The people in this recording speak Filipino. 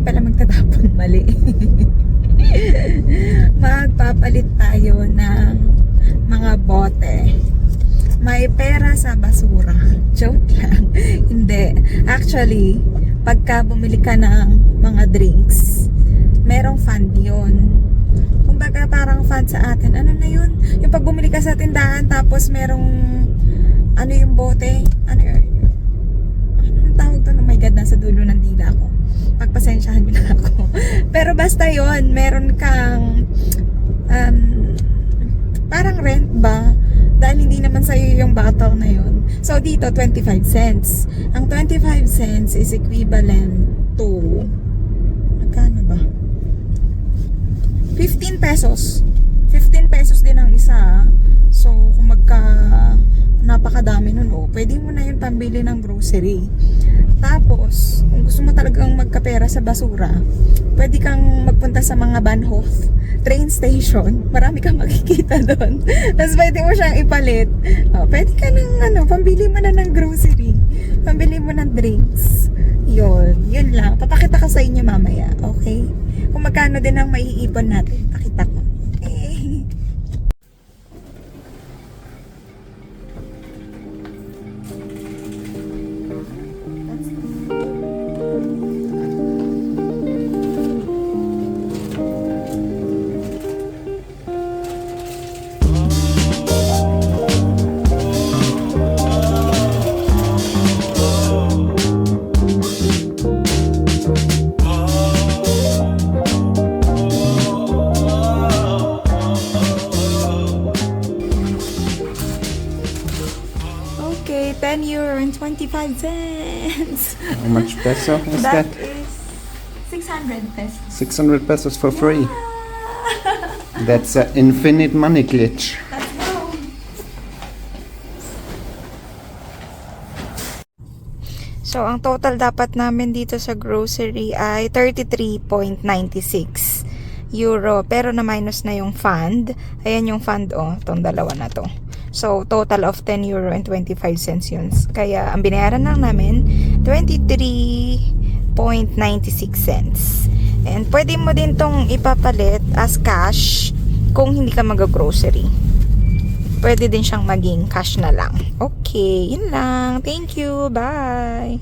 hindi pala magtatapon mali. Magpapalit tayo ng mga bote. May pera sa basura. Joke lang. hindi. Actually, pagka bumili ka ng mga drinks, merong fund yun. Kumbaga parang fund sa atin. Ano na yun? Yung pag bumili ka sa tindahan tapos merong ano yung bote? Pero basta yon meron kang um, parang rent ba? Dahil hindi naman sa'yo yung bottle na yun. So, dito, 25 cents. Ang 25 cents is equivalent to magkano ba? 15 pesos. 15 pesos din ang isa. So, kung magka napakadami nun, oh, pwede mo na yun pambili ng grocery. Tapos, talagang magkapera sa basura, pwede kang magpunta sa mga Bahnhof train station. Marami kang makikita doon. Tapos pwede mo siyang ipalit. Oh, pwede ka ng ano, pambili mo na ng grocery. Pambili mo ng drinks. Yun, yun lang. Papakita ko sa inyo mamaya, okay? Kung magkano din ang maiipon natin. Pakita ko. Okay, 10 euro and 25 cents. How much peso is that? That is 600 pesos. 600 pesos for free. That's an infinite money glitch. Let's go. So, ang total dapat namin dito sa grocery ay 33.96 euro. Pero na-minus na yung fund. Ayan yung fund, oh. Itong dalawa na to. So, total of 10 euro and 25 cents yun. Kaya, ang binayaran lang namin, 23.96 cents. And pwede mo din tong ipapalit as cash kung hindi ka mag-grocery. Pwede din siyang maging cash na lang. Okay, yun lang. Thank you. Bye.